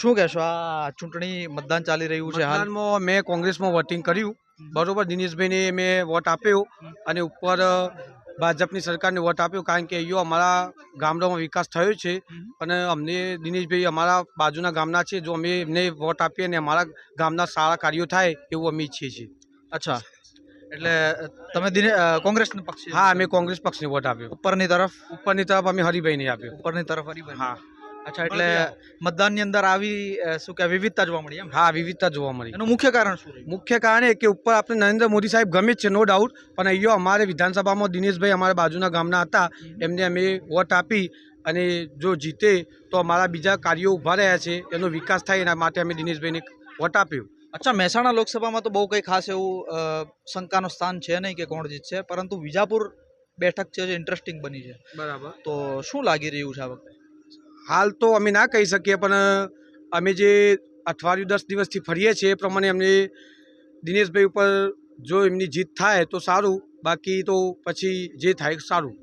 શું કહેશો? આ ચૂંટણી મતદાન ચાલી રહ્યું છે હાલમાં મેં કોંગ્રેસમાં વોટિંગ કર્યું. બરોબર દિનેશભાઈને મેં વોટ આપ્યો અને ઉપર ભાજપની સરકારને વોટ આપ્યો. કારણ કે અહીંયો અમારા ગામડામાં વિકાસ થયો છે અને અમને દિનેશભાઈ અમારા બાજુના ગામના છે. જો અમે એમને વોટ આપીએ અને અમારા ગામના સારા કાર્યો થાય એવું અમે ઈચ્છીએ છીએ. અચ્છા. એટલે તમે દિને અ, પક્ષ હા અમે કોંગ્રેસ પક્ષને વોટ આપ્યો. ઉપરની તરફ? ઉપરની તરફ અમે હરિભાઈને આપ્યો. ઉપરની તરફ હરિભાઈ. હા. અચ્છા એટલે મતદાનની અંદર આવી શું કે વિવિધતા જોવા મળી એમ? હા વિવિધતા જોવા મળી. એનું મુખ્ય કારણ શું મુખ્ય કારણ એ કે ઉપર આપણે નરેન્દ્ર મોદી સાહેબ ગમે જ છે નો ડાઉટ પણ અહીંયો અમારે વિધાનસભામાં દિનેશભાઈ અમારા બાજુના ગામના હતા એમને અમે વોટ આપી અને જો જીતે તો અમારા બીજા કાર્યો ઊભા રહ્યા છે એનો વિકાસ થાય એના માટે અમે દિનેશભાઈને વોટ આપ્યો. અચ્છા મહેસાણા લોકસભામાં તો બહુ કંઈ ખાસ એવું શંકાનું સ્થાન છે નહીં કે કોણ જીતશે પરંતુ વિજાપુર બેઠક છે જે ઇન્ટરેસ્ટિંગ બની છે. બરાબર. તો શું લાગી રહ્યું છે આ વખતે? હાલ તો અમે ના કહી શકીએ પણ અમે જે અઠવાડિયું દસ દિવસથી ફરીએ છીએ એ પ્રમાણે અમને દિનેશભાઈ ઉપર જો એમની જીત થાય તો સારું બાકી તો પછી જે થાય સારું.